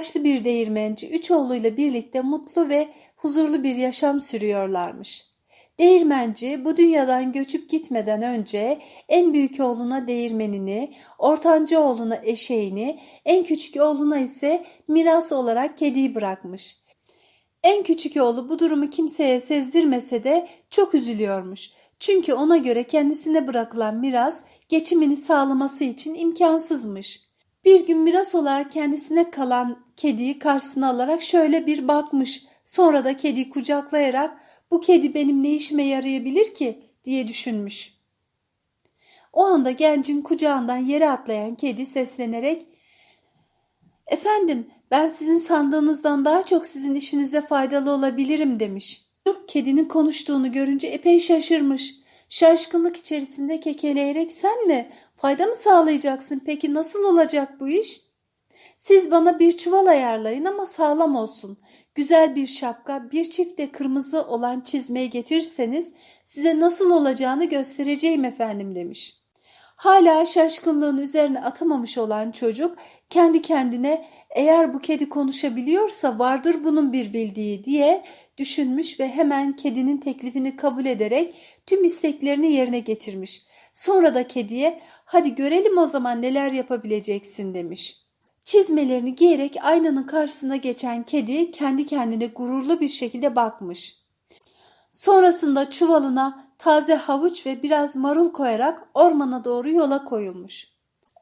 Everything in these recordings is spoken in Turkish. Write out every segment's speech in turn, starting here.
Yaşlı bir değirmenci üç oğluyla birlikte mutlu ve huzurlu bir yaşam sürüyorlarmış. Değirmenci bu dünyadan göçüp gitmeden önce en büyük oğluna değirmenini, ortanca oğluna eşeğini, en küçük oğluna ise miras olarak kediyi bırakmış. En küçük oğlu bu durumu kimseye sezdirmese de çok üzülüyormuş. Çünkü ona göre kendisine bırakılan miras geçimini sağlaması için imkansızmış. Bir gün miras olarak kendisine kalan kediyi karşısına alarak şöyle bir bakmış. Sonra da kediyi kucaklayarak bu kedi benim ne işime yarayabilir ki diye düşünmüş. O anda gencin kucağından yere atlayan kedi seslenerek Efendim ben sizin sandığınızdan daha çok sizin işinize faydalı olabilirim demiş. Kedinin konuştuğunu görünce epey şaşırmış. Şaşkınlık içerisinde kekeleyerek sen mi? Fayda mı sağlayacaksın peki nasıl olacak bu iş? Siz bana bir çuval ayarlayın ama sağlam olsun. Güzel bir şapka, bir çift de kırmızı olan çizmeyi getirirseniz size nasıl olacağını göstereceğim efendim demiş. Hala şaşkınlığın üzerine atamamış olan çocuk kendi kendine eğer bu kedi konuşabiliyorsa vardır bunun bir bildiği diye düşünmüş ve hemen kedinin teklifini kabul ederek tüm isteklerini yerine getirmiş. Sonra da kediye hadi görelim o zaman neler yapabileceksin demiş. Çizmelerini giyerek aynanın karşısına geçen kedi kendi kendine gururlu bir şekilde bakmış. Sonrasında çuvalına taze havuç ve biraz marul koyarak ormana doğru yola koyulmuş.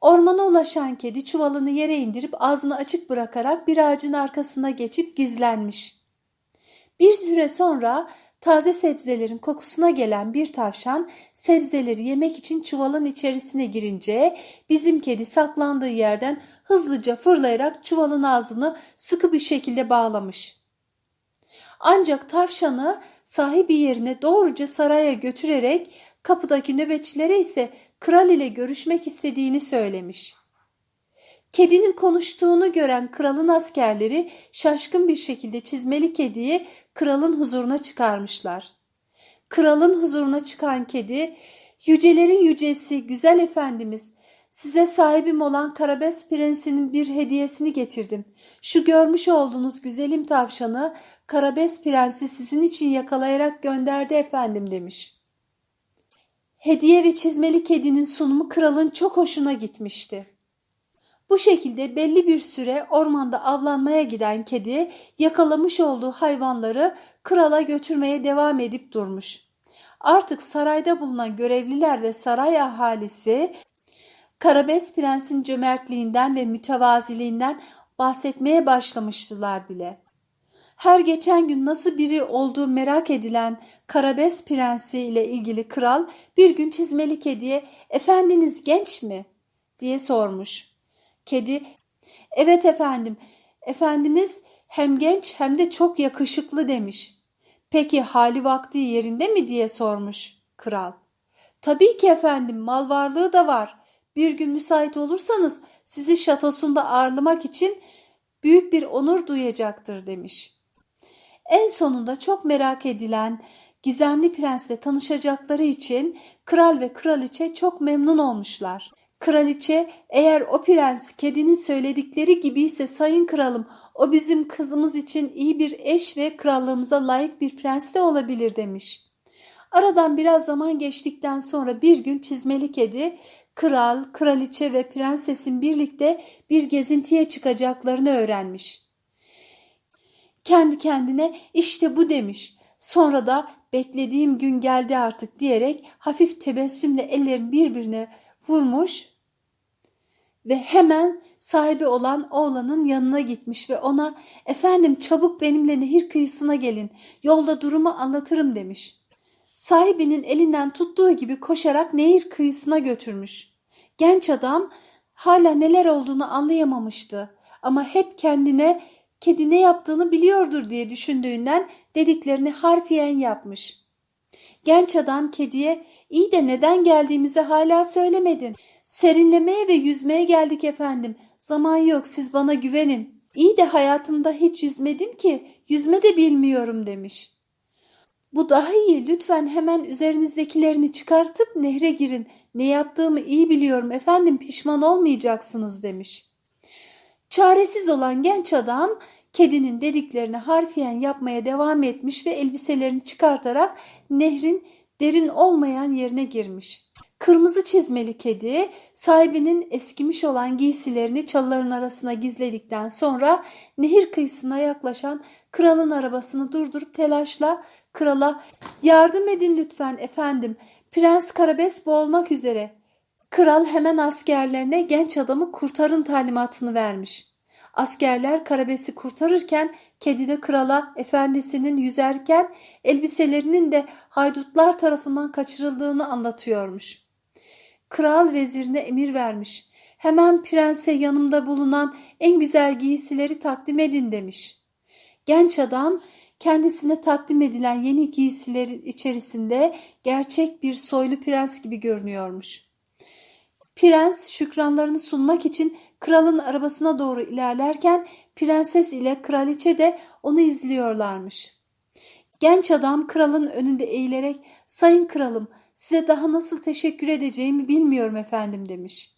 Ormana ulaşan kedi çuvalını yere indirip ağzını açık bırakarak bir ağacın arkasına geçip gizlenmiş. Bir süre sonra taze sebzelerin kokusuna gelen bir tavşan sebzeleri yemek için çuvalın içerisine girince bizim kedi saklandığı yerden hızlıca fırlayarak çuvalın ağzını sıkı bir şekilde bağlamış. Ancak tavşanı sahibi yerine doğruca saraya götürerek kapıdaki nöbetçilere ise kral ile görüşmek istediğini söylemiş. Kedinin konuştuğunu gören kralın askerleri şaşkın bir şekilde çizmeli kediyi kralın huzuruna çıkarmışlar. Kralın huzuruna çıkan kedi, yücelerin yücesi güzel efendimiz, size sahibim olan Karabes Prensi'nin bir hediyesini getirdim. Şu görmüş olduğunuz güzelim tavşanı Karabes Prensi sizin için yakalayarak gönderdi efendim demiş. Hediye ve çizmeli kedinin sunumu kralın çok hoşuna gitmişti. Bu şekilde belli bir süre ormanda avlanmaya giden kedi yakalamış olduğu hayvanları krala götürmeye devam edip durmuş. Artık sarayda bulunan görevliler ve saray ahalisi Karabes Prens'in cömertliğinden ve mütevaziliğinden bahsetmeye başlamıştılar bile. Her geçen gün nasıl biri olduğu merak edilen Karabes Prensi ile ilgili kral bir gün çizmeli kediye efendiniz genç mi diye sormuş. Kedi evet efendim efendimiz hem genç hem de çok yakışıklı demiş. Peki hali vakti yerinde mi diye sormuş kral. Tabii ki efendim mal varlığı da var. Bir gün müsait olursanız sizi şatosunda ağırlamak için büyük bir onur duyacaktır demiş. En sonunda çok merak edilen gizemli prensle tanışacakları için kral ve kraliçe çok memnun olmuşlar. Kraliçe eğer o prens kedinin söyledikleri gibiyse sayın kralım o bizim kızımız için iyi bir eş ve krallığımıza layık bir prens de olabilir demiş. Aradan biraz zaman geçtikten sonra bir gün çizmeli kedi kral, kraliçe ve prensesin birlikte bir gezintiye çıkacaklarını öğrenmiş. Kendi kendine işte bu demiş. Sonra da beklediğim gün geldi artık diyerek hafif tebessümle ellerini birbirine vurmuş ve hemen sahibi olan oğlanın yanına gitmiş ve ona efendim çabuk benimle nehir kıyısına gelin yolda durumu anlatırım demiş. Sahibinin elinden tuttuğu gibi koşarak nehir kıyısına götürmüş. Genç adam hala neler olduğunu anlayamamıştı ama hep kendine kedi ne yaptığını biliyordur diye düşündüğünden dediklerini harfiyen yapmış. Genç adam kediye iyi de neden geldiğimizi hala söylemedin. Serinlemeye ve yüzmeye geldik efendim. Zaman yok siz bana güvenin. İyi de hayatımda hiç yüzmedim ki yüzme de bilmiyorum demiş. Bu daha iyi lütfen hemen üzerinizdekilerini çıkartıp nehre girin. Ne yaptığımı iyi biliyorum efendim pişman olmayacaksınız demiş. Çaresiz olan genç adam kedinin dediklerini harfiyen yapmaya devam etmiş ve elbiselerini çıkartarak nehrin derin olmayan yerine girmiş. Kırmızı çizmeli kedi sahibinin eskimiş olan giysilerini çalıların arasına gizledikten sonra nehir kıyısına yaklaşan kralın arabasını durdurup telaşla krala yardım edin lütfen efendim Prens Karabes boğulmak üzere. Kral hemen askerlerine genç adamı kurtarın talimatını vermiş. Askerler Karabes'i kurtarırken kedi de krala efendisinin yüzerken elbiselerinin de haydutlar tarafından kaçırıldığını anlatıyormuş. Kral vezirine emir vermiş. Hemen prense yanımda bulunan en güzel giysileri takdim edin demiş. Genç adam kendisine takdim edilen yeni giysilerin içerisinde gerçek bir soylu prens gibi görünüyormuş. Prens şükranlarını sunmak için kralın arabasına doğru ilerlerken prenses ile kraliçe de onu izliyorlarmış. Genç adam kralın önünde eğilerek "Sayın kralım, size daha nasıl teşekkür edeceğimi bilmiyorum efendim." demiş.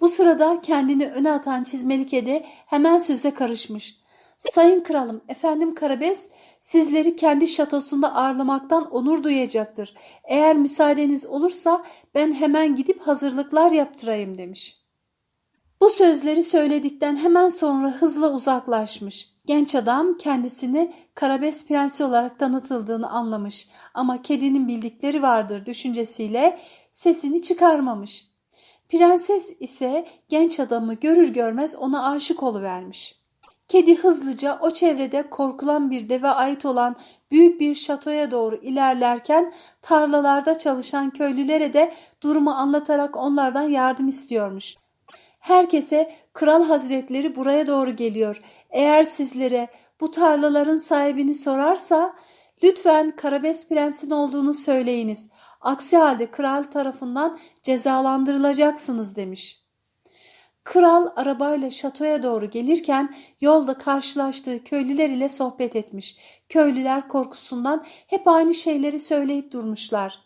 Bu sırada kendini öne atan çizmeli kedi hemen söze karışmış. Sayın kralım, efendim Karabes sizleri kendi şatosunda ağırlamaktan onur duyacaktır. Eğer müsaadeniz olursa ben hemen gidip hazırlıklar yaptırayım demiş. Bu sözleri söyledikten hemen sonra hızla uzaklaşmış. Genç adam kendisini Karabes prensi olarak tanıtıldığını anlamış ama kedinin bildikleri vardır düşüncesiyle sesini çıkarmamış. Prenses ise genç adamı görür görmez ona aşık oluvermiş. Kedi hızlıca o çevrede korkulan bir deve ait olan büyük bir şatoya doğru ilerlerken tarlalarda çalışan köylülere de durumu anlatarak onlardan yardım istiyormuş. Herkese kral hazretleri buraya doğru geliyor. Eğer sizlere bu tarlaların sahibini sorarsa lütfen Karabes prensin olduğunu söyleyiniz. Aksi halde kral tarafından cezalandırılacaksınız demiş.'' Kral arabayla şatoya doğru gelirken yolda karşılaştığı köylüler ile sohbet etmiş. Köylüler korkusundan hep aynı şeyleri söyleyip durmuşlar.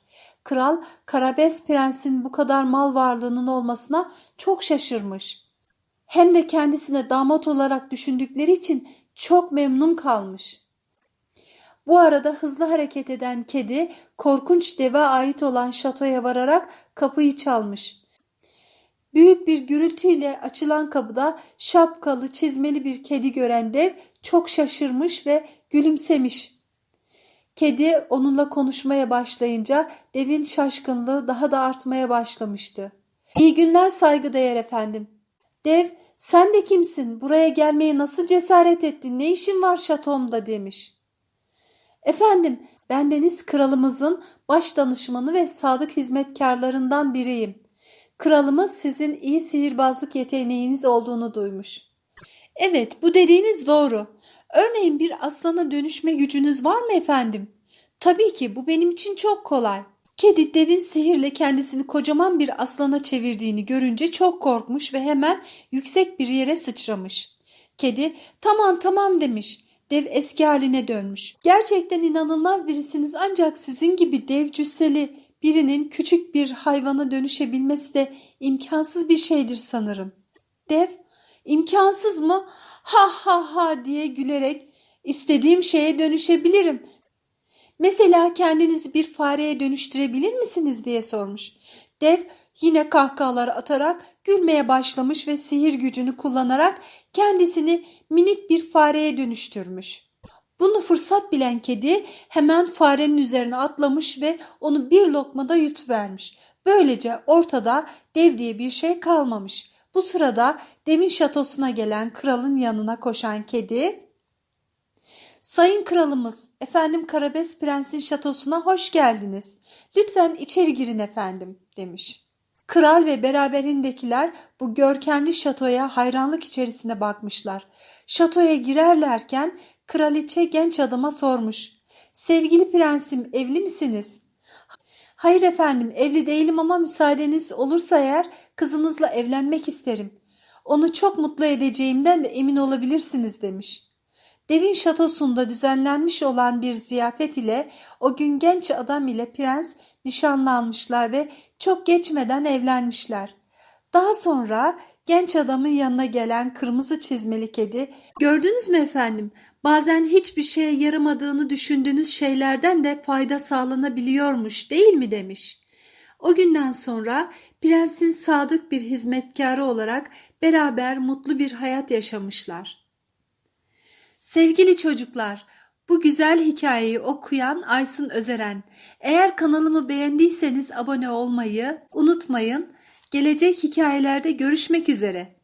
Kral Karabes prensin bu kadar mal varlığının olmasına çok şaşırmış. Hem de kendisine damat olarak düşündükleri için çok memnun kalmış. Bu arada hızlı hareket eden kedi korkunç deve ait olan şatoya vararak kapıyı çalmış. Büyük bir gürültüyle açılan kapıda şapkalı, çizmeli bir kedi gören dev çok şaşırmış ve gülümsemiş. Kedi onunla konuşmaya başlayınca devin şaşkınlığı daha da artmaya başlamıştı. İyi günler saygıdeğer efendim. Dev, sen de kimsin? Buraya gelmeye nasıl cesaret ettin? Ne işin var şatomda demiş. Efendim, ben Deniz kralımızın baş danışmanı ve sadık hizmetkarlarından biriyim. Kralımız sizin iyi sihirbazlık yeteneğiniz olduğunu duymuş. Evet bu dediğiniz doğru. Örneğin bir aslana dönüşme gücünüz var mı efendim? Tabii ki bu benim için çok kolay. Kedi devin sihirle kendisini kocaman bir aslana çevirdiğini görünce çok korkmuş ve hemen yüksek bir yere sıçramış. Kedi tamam tamam demiş. Dev eski haline dönmüş. Gerçekten inanılmaz birisiniz ancak sizin gibi dev cüsseli birinin küçük bir hayvana dönüşebilmesi de imkansız bir şeydir sanırım. Dev, imkansız mı? Ha ha ha diye gülerek istediğim şeye dönüşebilirim. Mesela kendinizi bir fareye dönüştürebilir misiniz diye sormuş. Dev yine kahkahalar atarak gülmeye başlamış ve sihir gücünü kullanarak kendisini minik bir fareye dönüştürmüş. Bunu fırsat bilen kedi hemen farenin üzerine atlamış ve onu bir lokmada yutuvermiş. Böylece ortada dev diye bir şey kalmamış. Bu sırada devin şatosuna gelen kralın yanına koşan kedi Sayın kralımız, efendim Karabes Prens'in şatosuna hoş geldiniz. Lütfen içeri girin efendim demiş. Kral ve beraberindekiler bu görkemli şatoya hayranlık içerisine bakmışlar. Şatoya girerlerken kraliçe genç adama sormuş. Sevgili prensim evli misiniz? Hayır efendim evli değilim ama müsaadeniz olursa eğer kızınızla evlenmek isterim. Onu çok mutlu edeceğimden de emin olabilirsiniz demiş. Devin şatosunda düzenlenmiş olan bir ziyafet ile o gün genç adam ile prens nişanlanmışlar ve çok geçmeden evlenmişler. Daha sonra Genç adamın yanına gelen kırmızı çizmeli kedi, "Gördünüz mü efendim? Bazen hiçbir şeye yaramadığını düşündüğünüz şeylerden de fayda sağlanabiliyormuş, değil mi?" demiş. O günden sonra prensin sadık bir hizmetkarı olarak beraber mutlu bir hayat yaşamışlar. Sevgili çocuklar, bu güzel hikayeyi okuyan Aysın Özeren. Eğer kanalımı beğendiyseniz abone olmayı unutmayın. Gelecek hikayelerde görüşmek üzere.